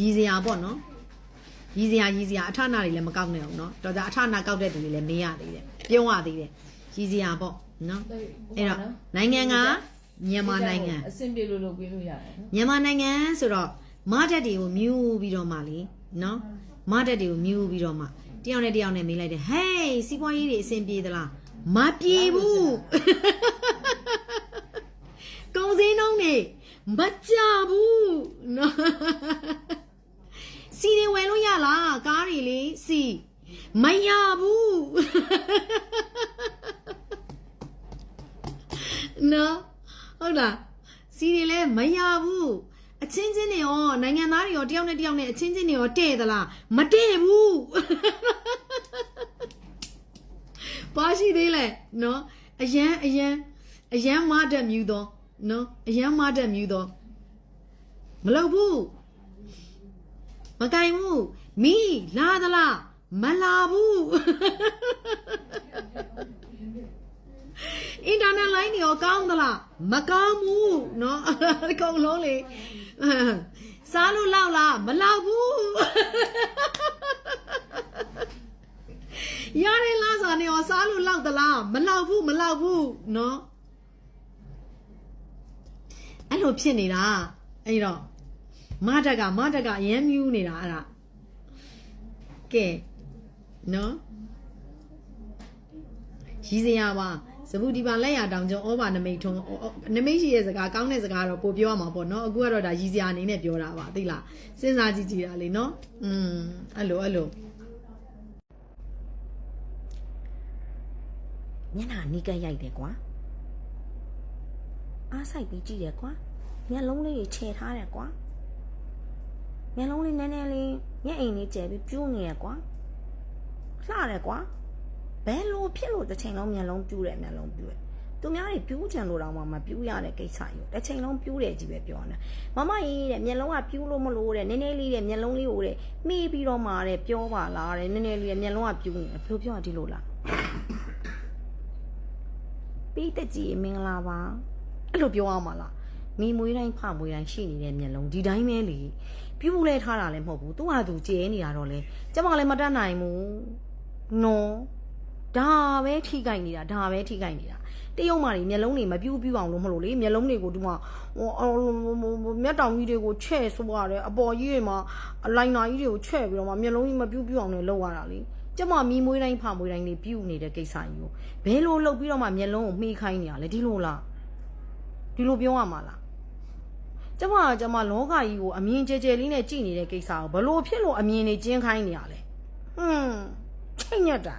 ရည်စရာပေါ့နော်ရည်စရာရည်စရာအထနာတွေလည်းမကောက်နိုင်အောင်နော်တော်ကြအထနာကောက်တဲ့သူတွေလည်းမေးရသေးတယ်ပြုံးရသေးတယ်ရည်စရာပေါ့နော်အဲ့တော့နိုင်ငံကမြန်မာနိုင်ငံအဆင်ပြေလို့လုပ်ပေးလို့ရတယ်နော်မြန်မာနိုင်ငံဆိုတော့မတက်တွေကိုမြူပြီးတော့မှလေနော်မတက်တွေကိုမြူပြီးတော့မှတယောက်နဲ့တယောက်နဲ့မေးလိုက်တယ်ဟေးစီးပွားရေးတွေအဆင်ပြေသလားမပြေဘူးကောင်းစင်းနှုံးနေမကြဘူးနော်စီတွေဝယ်လို့ရ လားကားတွေလေစီမရဘူးနော်ဟုတ်လားစီတွေလည်းမရဘူးအချင်းချင်းတွေရောနိုင်ငံသားတွေရောတယောက်နဲ့တယောက်နဲ့အချင်းချင်းတွေရောတဲ့သလားမတဲ့ဘူးပါရှိသေးလဲနော်အရန်အရန်အရန်မတတ်မြူတော့နော်အရန်မတတ်မြူတော့မလုပ်ဘူး မကင်ဘူးမိလာသလားမလာဘူးအင်တာနက်လိုင်းတွေရောကောင်းသလားမကောင်းဘူးเนาะအကုန်လုံးလေစားလို့လောက်လားမလောက်ဘူးရတယ်လားဆိုနေရောစားလို့လောက်သလားမလောက်ဘူးမလောက်ဘူးเนาะအဲ့လိုဖြစ်နေတာအဲ့တော့ မတက်ကမတက်ကအရမ်းမြူးနေတာအဲ့ဒါကဲနော်ရီးစရာပါစပူဒီပါလက်ရတောင်ကျုံဩဘာနမိတ်ထုံးဩဩနမိတ်ရှိရဲ့စကားကောင်းတဲ့စကားတော့ပို့ပြောရမှာပေါ့နော်အခုကတော့ဒါရီးစရာအနေနဲ့ပြောတာပါသိလားစဉ်းစားကြည့်ကြည့်တာလေနော်อืมအဲ့လိုအဲ့လိုမျက်နှာနီးကပ်ရိုက်တယ်ကွာအားဆိုင်ပြီးကြည့်တယ်ကွာမျက်လုံးလေးတွေခြေထားတယ်ကွာ မျက်လုံးလေးနည်းနည်းလေးမျက်အိမ်လေးကျယ်ပြီးပြူးနေရကွာလှတယ်ကွာဘယ်လိုဖြစ်လို့တစ်ချိန်လုံးမျက်လုံးပြူးတယ်မျက်လုံးပြူးတယ်သူများတွေပြူးချင်လို့တော့မှမပြူးရတဲ့ကိစ္စကြီးတစ်ချိန်လုံးပြူးတယ်ကြီးပဲပြောနေတာမမကြီးတဲ့မျက်လုံးကပြူးလို့မလို့တဲ့နည်းနည်းလေးတဲ့မျက်လုံးလေးကိုတဲ့မေးပြီးတော့မှတဲ့ပြောပါလားတဲ့နည်းနည်းလေးတဲ့မျက်လုံးကပြူးနေတယ်ဘယ်လိုပြောရဒီလိုလားပြီးတက်ကြီးမင်္ဂလာပါအဲ့လိုပြောအောင်မလား မိမွေးတိုင်းဖမွေးတိုင်းရှိနေတဲ့မျက်လုံးဒီတိုင်းပဲလေပြူးလဲထားတာလည်းမဟုတ်ဘူးသူ့ဟာသူကျဲနေတာတော့လေကျမလည်းမတတ်နိုင်ဘူးနော်ဒါပဲထိကြိုက်နေတာဒါပဲထိကြိုက်နေတာတရုတ်မာတွေမျက်လုံးတွေမပြူးပြူးအောင်လို့မလို့လေမျက်လုံးတွေကိုဒီမှာဟိုအော်မျက်တောင်ကြီးတွေကိုချဲ့ဆိုရတယ်အပေါ်ကြီးတွေမှာအလိုင်နာကြီးတွေကိုချဲ့ပြီးတော့မှမျက်လုံးကြီးမပြူးပြူးအောင်လည်းလုပ်ရတာလေကျမမီမွေးတိုင်းဖမွေးတိုင်းနေပြူးနေတဲ့ကိစ္စကြီးကိုဘယ်လိုလုပ်ပြီးတော့မှမျက်လုံးကိုမှီခိုင်းနေရလဲဒီလိုလားဒီလိုပြောရမှာလား ကျမကကျမလောကကြီးကိုအမြင်ကျဲကျဲလေးနဲ့ကြည်နေတဲ့ကိစ္စကိုဘလို့ဖြစ်လို့အမြင်နေကျင်းခိုင်းနေရလဲဟွန်းချိန်ညက်တာ